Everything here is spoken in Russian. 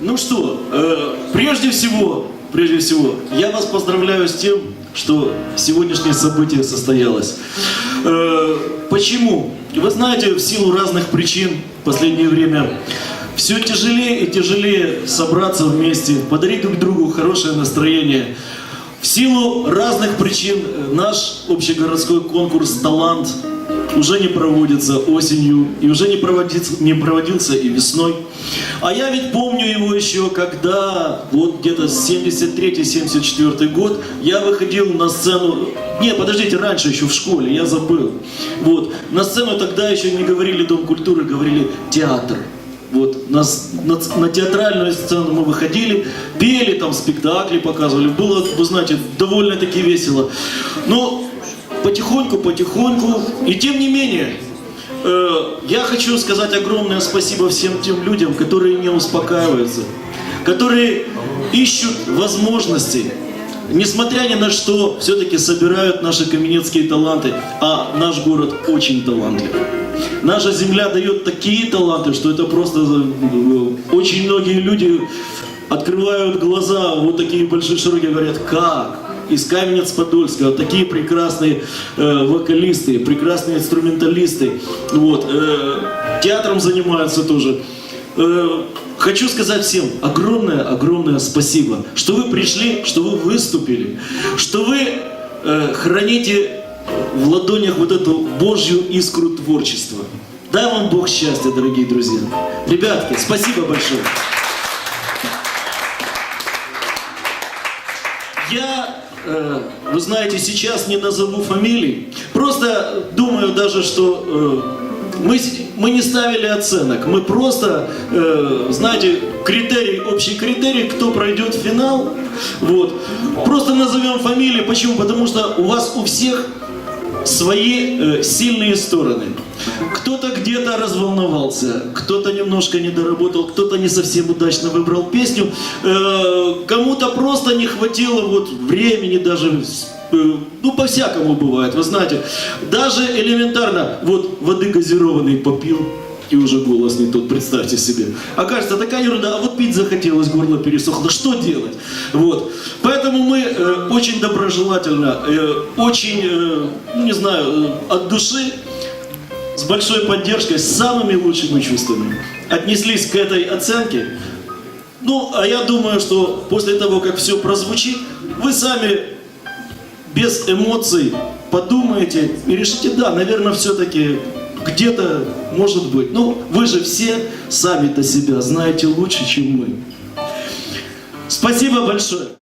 Ну что, э, прежде всего, прежде всего, я вас поздравляю с тем, что сегодняшнее событие состоялось. Э, почему? Вы знаете, в силу разных причин в последнее время все тяжелее и тяжелее собраться вместе, подарить друг другу хорошее настроение. В силу разных причин наш общегородской конкурс «Талант» уже не проводится осенью и уже не проводится, не проводился и весной. А я ведь помню его еще, когда вот где-то 73-74 год я выходил на сцену, не, подождите, раньше еще в школе, я забыл. Вот, на сцену тогда еще не говорили Дом культуры, говорили театр. Вот, на, на на театральную сцену мы выходили, пели, там спектакли показывали. Было, вы знаете, довольно-таки весело. Но потихоньку, потихоньку. И тем не менее, э, я хочу сказать огромное спасибо всем тем людям, которые не успокаиваются, которые ищут возможности, несмотря ни на что, все-таки собирают наши каменецкие таланты, а наш город очень талантлив. Наша земля дает такие таланты, что это просто э, очень многие люди открывают глаза, вот такие большие широкие, говорят, как? Из Каменец-Подольска, вот такие прекрасные э, вокалисты, прекрасные инструменталисты, вот, э, театром занимаются тоже. Э, Хочу сказать всем огромное-огромное спасибо, что вы пришли, что вы выступили, что вы э, храните в ладонях вот эту Божью искру творчества. Дай вам Бог счастья, дорогие друзья. Ребятки, спасибо большое. Я, э, вы знаете, сейчас не назову фамилий. Просто думаю даже, что э, мы, мы не ставили оценок. Мы просто, э, знаете, критерий, общий критерий, кто пройдет финал. Вот. Просто назовем фамилии. Почему? Потому что у вас у всех свои э, сильные стороны. Кто-то где-то разволновался, кто-то немножко не доработал, кто-то не совсем удачно выбрал песню, э, кому-то просто не хватило вот времени даже, э, ну по-всякому бывает, вы знаете. Даже элементарно, вот воды газированной попил, и уже голос не тот, представьте себе. Окажется, такая ерунда, а вот пить захотелось, горло пересохло, что делать? Вот. Поэтому мы э, очень доброжелательно, э, очень, э, ну, не знаю, э, от души, с большой поддержкой, с самыми лучшими чувствами отнеслись к этой оценке. Ну, а я думаю, что после того, как все прозвучит, вы сами без эмоций подумаете и решите, да, наверное, все-таки где-то может быть. Ну, вы же все сами-то себя знаете лучше, чем мы. Спасибо большое.